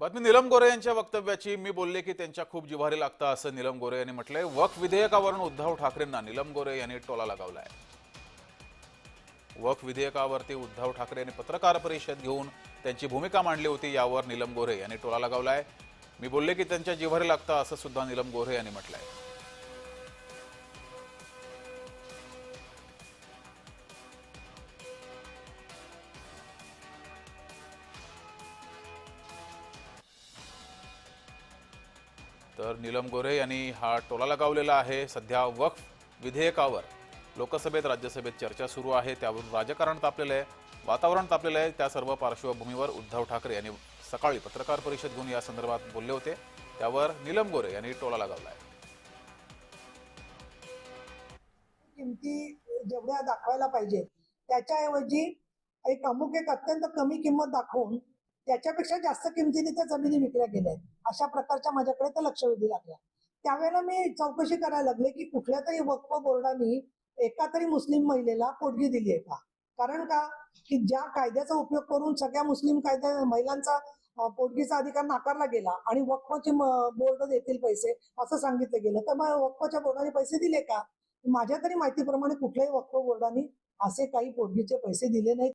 बातमी निलम गोरे यांच्या वक्तव्याची. मी बोलले की त्यांच्या खूप जिव्हारी लागतं असं नीलम गोरे यांनी म्हटलंय. वक्फ विधेयकावरून उद्धव ठाकरेंना नीलम गोरे यांनी टोला लगावलाय. वक्फ विधेयकावरती उद्धव ठाकरे यांनी पत्रकार परिषद घेऊन त्यांची भूमिका मांडली होती यावर निलम गोरे यांनी टोला लगावलाय. मी बोलले की त्यांच्या जिव्हारी लागतं असं सुद्धा निलम गोरे यांनी म्हटलंय. तर नीलम गोरे यांनी हा टोला लगावलेला आहे. सध्या वक्फ विधेयकावर लोकसभेत राज्यसभेत चर्चा सुरू आहे. त्यावरून राजकारण तापलेलं आहे वातावरण तापलेलं आहे. त्या सर्व पार्श्वभूमीवर उद्धव ठाकरे यांनी सकाळी पत्रकार परिषद घेऊन या संदर्भात बोलले होते. त्यावर नीलम गोरे यांनी टोला लगावला आहे. किमती जेवढ्या दाखवायला पाहिजे त्याच्याऐवजी एक अमुक एक अत्यंत कमी किंमत दाखवून त्याच्यापेक्षा जास्त किमतीने त्या जमिनी विकल्या गेल्या आहेत. अशा प्रकारच्या माझ्याकडे त्या लक्षवेधी लागल्या. त्यावेळेला मी चौकशी करायला लागले की कुठल्या तरी वक्फ बोर्डाने एका तरी मुस्लिम महिलेला पोटगी दिली आहे का? कारण का? की ज्या कायद्याचा उपयोग करून सगळ्या मुस्लिम कायद्या महिलांचा पोटगीचा अधिकार नाकारला गेला आणि वक्फचे बोर्ड देतील पैसे असं सांगितलं गेलं तर मग वक्फच्या बोर्डाने पैसे दिले का? माझ्या तरी माहितीप्रमाणे कुठल्याही वक्फ बोर्डाने असे काही पोटगीचे पैसे दिले नाहीत.